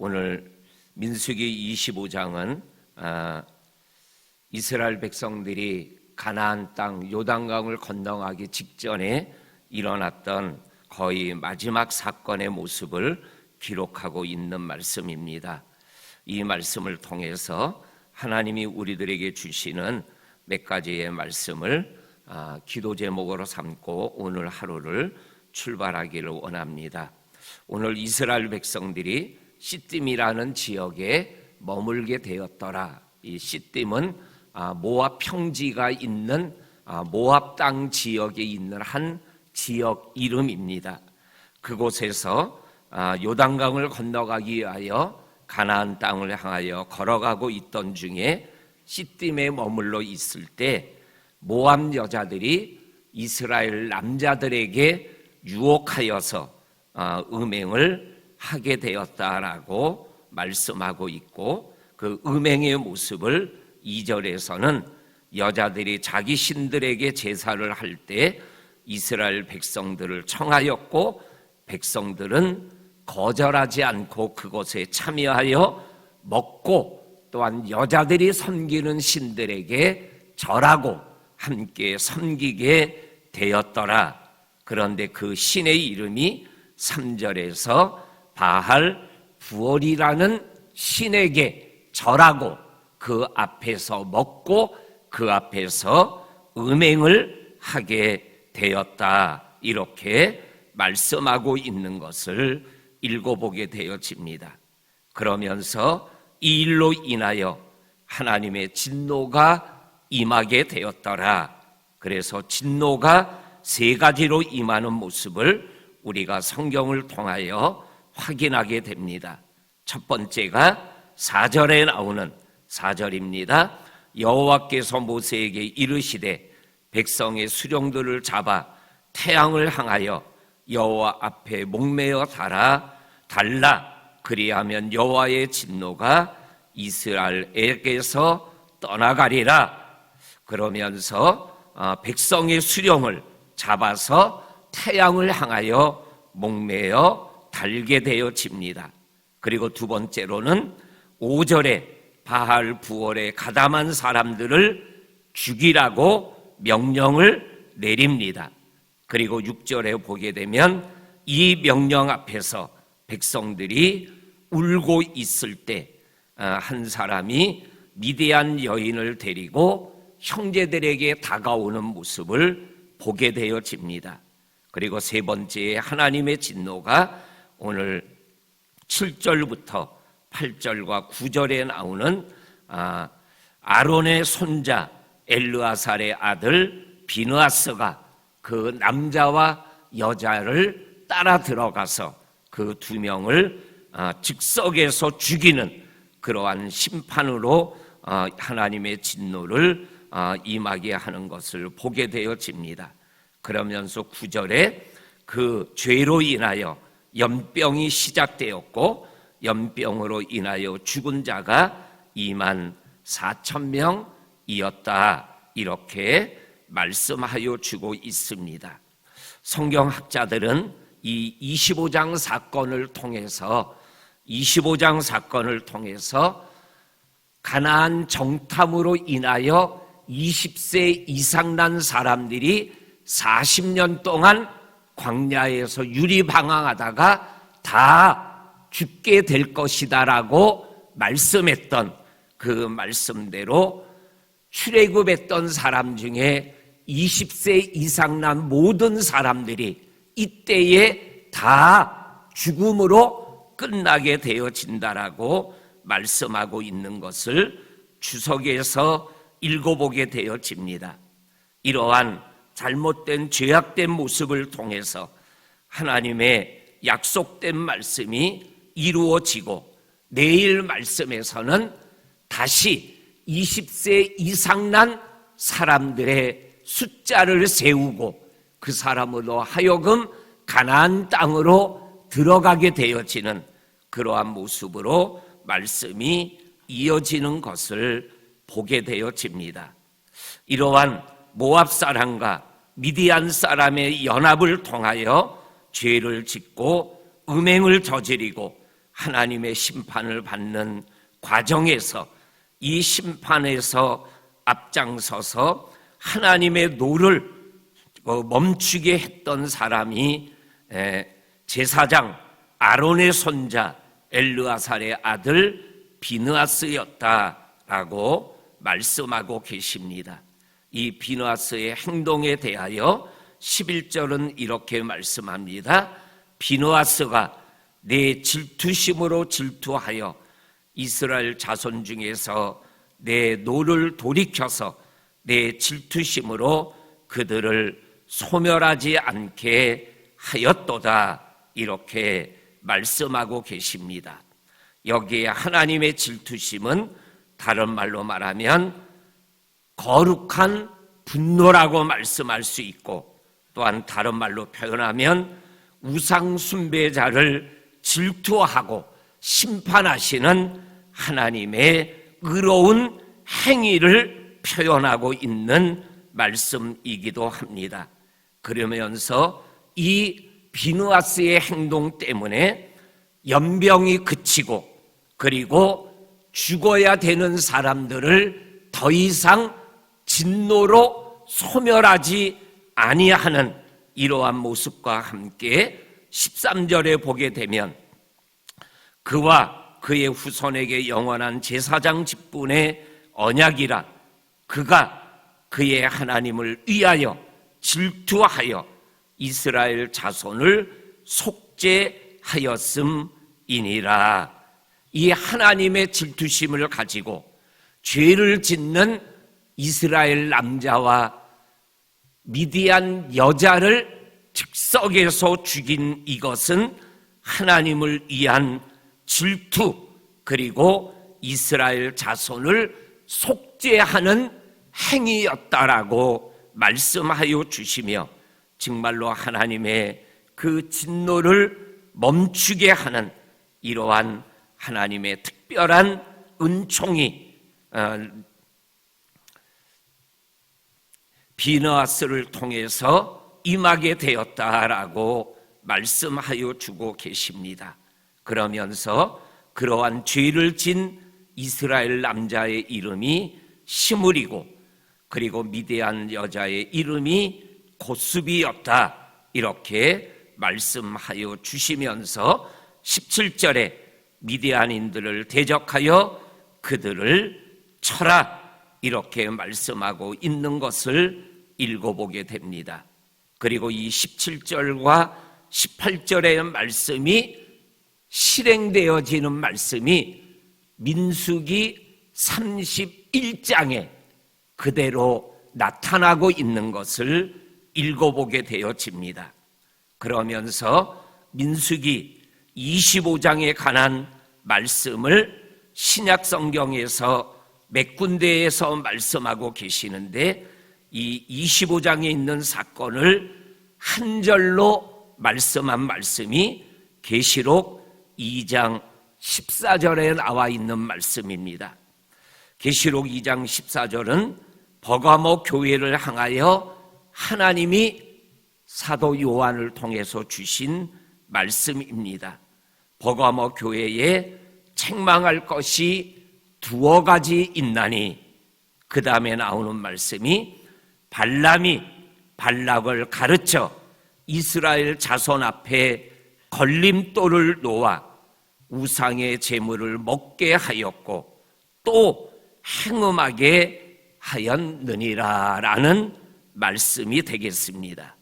오늘 민수기 25장은 아, 이스라엘 백성들이 가나안 땅 요단강을 건너가기 직전에 일어났던 거의 마지막 사건의 모습을 기록하고 있는 말씀입니다. 이 말씀을 통해서 하나님이 우리들에게 주시는 몇 가지의 말씀을 아, 기도 제목으로 삼고 오늘 하루를 출발하기를 원합니다. 오늘 이스라엘 백성들이 시딤이라는 지역에 머물게 되었더라. 이 시딤은 아, 모압 평지가 있는 아, 모압 땅 지역에 있는 한 지역 이름입니다. 그곳에서 아, 요단강을 건너가기 위하여 가나안 땅을 향하여 걸어가고 있던 중에 시딤에 머물러 있을 때 모압 여자들이 이스라엘 남자들에게 유혹하여서 음행을 하게 되었다라고 말씀하고 있고 그 음행의 모습을 2절에서는 여자들이 자기 신들에게 제사를 할 때 이스라엘 백성들을 청하였고 백성들은 거절하지 않고 그곳에 참여하여 먹고 또한 여자들이 섬기는 신들에게 절하고 함께 섬기게 되었더라. 그런데 그 신의 이름이 3절에서 바할 부월이라는 신에게 절하고 그 앞에서 먹고 그 앞에서 음행을 하게 되었다. 이렇게 말씀하고 있는 것을 읽어보게 되어집니다. 그러면서 이 일로 인하여 하나님의 진노가 임하게 되었더라. 그래서 진노가 세 가지로 임하는 모습을 우리가 성경을 통하여 확인하게 됩니다. 첫 번째가 4절에 나오는 4절입니다. 여호와께서 모세에게 이르시되 백성의 수령들을 잡아 태양을 향하여 여호와 앞에 목매어 달아 달라 그리하면 여호와의 진노가 이스라엘에게서 떠나가리라 그러면서 어, 백성의 수령을 잡아서 태양을 향하여 목매어 달게 되어집니다. 그리고 두 번째로는 5절에 바할 부월에 가담한 사람들을 죽이라고 명령을 내립니다. 그리고 6절에 보게 되면 이 명령 앞에서 백성들이 울고 있을 때 한 사람이 미대한 여인을 데리고 형제들에게 다가오는 모습을 보게 되어집니다. 그리고 세 번째 하나님의 진노가 오늘 7절부터 8절과 9절에 나오는 아, 아론의 손자 엘르아살의 아들 비느아스가 그 남자와 여자를 따라 들어가서 그 두 명을 아, 즉석에서 죽이는 그러한 심판으로 아, 하나님의 진노를 임하게 하는 것을 보게 되어집니다. 그러면서 구절에 그 죄로 인하여 연병이 시작되었고 연병으로 인하여 죽은 자가 2만 4천 명이었다. 이렇게 말씀하여 주고 있습니다. 성경학자들은 이 25장 사건을 통해서 25장 사건을 통해서 가나안 정탐으로 인하여 20세 이상 난 사람들이 40년 동안 광야에서 유리방황하다가 다 죽게 될 것이다라고 말씀했던 그 말씀대로 출애굽했던 사람 중에 20세 이상 난 모든 사람들이 이때에 다 죽음으로 끝나게 되어진다라고 말씀하고 있는 것을 주석에서 읽어보게 되어집니다. 이러한 잘못된 죄악된 모습을 통해서 하나님의 약속된 말씀이 이루어지고 내일 말씀에서는 다시 20세 이상 난 사람들의 숫자를 세우고 그 사람으로 하여금 가나안 땅으로 들어가게 되어지는 그러한 모습으로 말씀이 이어지는 것을 보게 되어집니다. 이러한 모압 사람과 미디안 사람의 연합을 통하여 죄를 짓고 음행을 저지르고 하나님의 심판을 받는 과정에서 이 심판에서 앞장서서 하나님의 노를 어, 멈추게 했던 사람이 에, 제사장 아론의 손자 엘르아살의 아들 비느아스였다라고 말씀하고 계십니다. 이 비느아스의 행동에 대하여 11절은 이렇게 말씀합니다. 비느아스가 내 질투심으로 질투하여 이스라엘 자손 중에서 내 노를 돌이켜서 내 질투심으로 그들을 소멸하지 않게 하였도다 이렇게 말씀하고 계십니다. 여기에 하나님의 질투심은 다른 말로 말하면 거룩한 분노라고 말씀할 수 있고 또한 다른 말로 표현하면 우상 숭배자를 질투하고 심판하시는 하나님의 의로운 행위를 표현하고 있는 말씀이기도 합니다. 그러면서 이 비누아스의 행동 때문에 연병이 그치고 그리고 죽어야 되는 사람들을 더 이상 진노로 소멸하지 아니하는 이러한 모습과 함께 13절에 보게 되면 그와 그의 후손에게 영원한 제사장 직분의 언약이라 그가 그의 하나님을 위하여 질투하여 이스라엘 자손을 속죄하였음이니라. 이 하나님의 질투심을 가지고 죄를 짓는 이스라엘 남자와 미디안 여자를 즉석에서 죽인 이것은 하나님을 위한 질투 그리고 이스라엘 자손을 속죄하는 행위였다라고 말씀하여 주시며 정말로 하나님의 그 진노를 멈추게 하는 이러한 하나님의 특별한 은총이 어, 비너아스를 통해서 임하게 되었다라고 말씀하여 주고 계십니다. 그러면서 그러한 죄를 진 이스라엘 남자의 이름이 시므리고 그리고 미대한 여자의 이름이 고수비였다. 이렇게 말씀하여 주시면서 17절에 미디안인들을 대적하여 그들을 쳐라 이렇게 말씀하고 있는 것을 읽어보게 됩니다. 그리고 이 17절과 18절의 말씀이 실행되어지는 말씀이 민수기 31장에 그대로 나타나고 있는 것을 읽어보게 되어집니다. 그러면서 민수기 25장에 관한 말씀을 신약 성경에서 몇 군데에서 말씀하고 계시는데 이 25장에 있는 사건을 한 절로 말씀한 말씀이 계시록 2장 14절에 나와 있는 말씀입니다. 계시록 2장 14절은 버가모 교회를 향하여 하나님이 사도 요한을 통해서 주신 말씀입니다. 버가모 교회에 책망할 것이 두어 가지 있나니 그 다음에 나오는 말씀이 발람이 발락을 가르쳐 이스라엘 자손 앞에 걸림돌을 놓아 우상의 재물을 먹게 하였고 또 행음하게 하였느니라라는 말씀이 되겠습니다.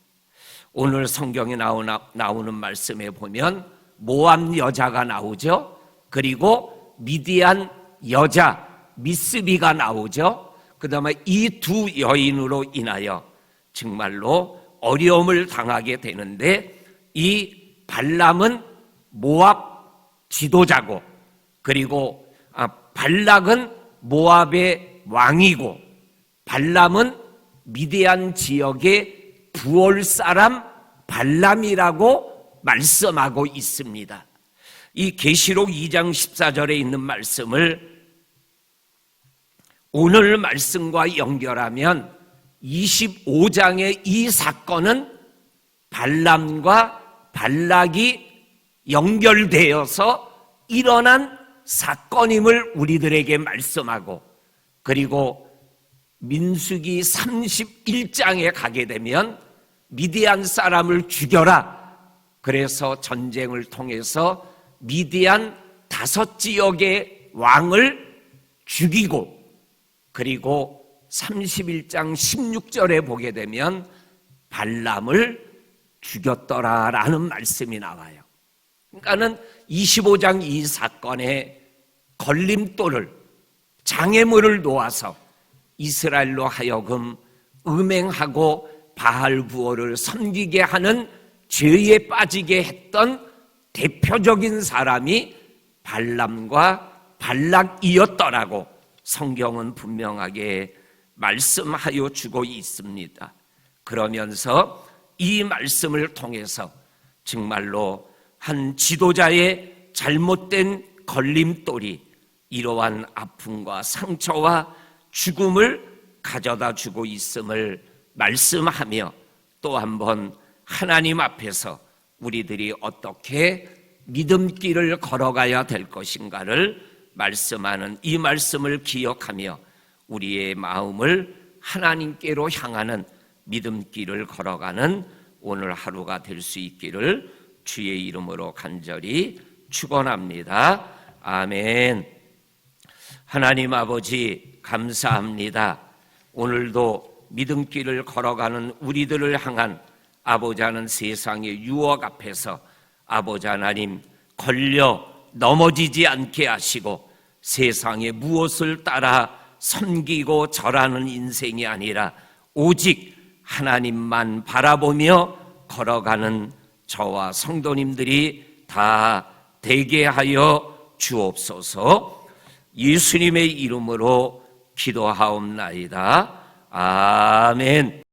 오늘 성경에 나오나, 나오는 말씀에 보면 모함 여자가 나오죠. 그리고 미디안 여자 미스비가 나오죠. 그 다음에 이 두 여인으로 인하여 정말로 어려움을 당하게 되는데 이 발람은 모압 지도자고 그리고 아, 발락은 모압의 왕이고 발람은 미디안 지역의 부올 사람 발람이라고 말씀하고 있습니다. 이 계시록 2장 14절에 있는 말씀을 오늘 말씀과 연결하면 25장의 이 사건은 발람과 발락이 연결되어서 일어난 사건임을 우리들에게 말씀하고 그리고 민수기 31장에 가게 되면 미디안 사람을 죽여라. 그래서 전쟁을 통해서 미디안 다섯 지역의 왕을 죽이고 그리고 31장 16절에 보게 되면 발람을 죽였더라라는 말씀이 나와요. 그러니까는 25장 이 사건에 걸림돌을 장애물을 놓아서 이스라엘로 하여금 음행하고 바알 부어를 섬기게 하는 죄에 빠지게 했던 대표적인 사람이 발람과 발락이었더라고 성경은 분명하게 말씀하여 주고 있습니다. 그러면서 이 말씀을 통해서 정말로 한 지도자의 잘못된 걸림돌이 이러한 아픔과 상처와 죽음을 가져다 주고 있음을 말씀하며 또 한번 하나님 앞에서 우리들이 어떻게 믿음길을 걸어가야 될 것인가를 말씀하는 이 말씀을 기억하며 우리의 마음을 하나님께로 향하는 믿음길을 걸어가는 오늘 하루가 될 수 있기를 주의 이름으로 간절히 축원합니다. 아멘. 하나님 아버지 감사합니다. 오늘도 믿음길을 걸어가는 우리들을 향한 아버지 하는 세상의 유혹 앞에서 아버지 하나님 걸려 넘어지지 않게 하시고 세상의 무엇을 따라 섬기고 절하는 인생이 아니라 오직 하나님만 바라보며 걸어가는 저와 성도님들이 다 되게 하여 주옵소서 예수님의 이름으로 기도하옵나이다. 아멘.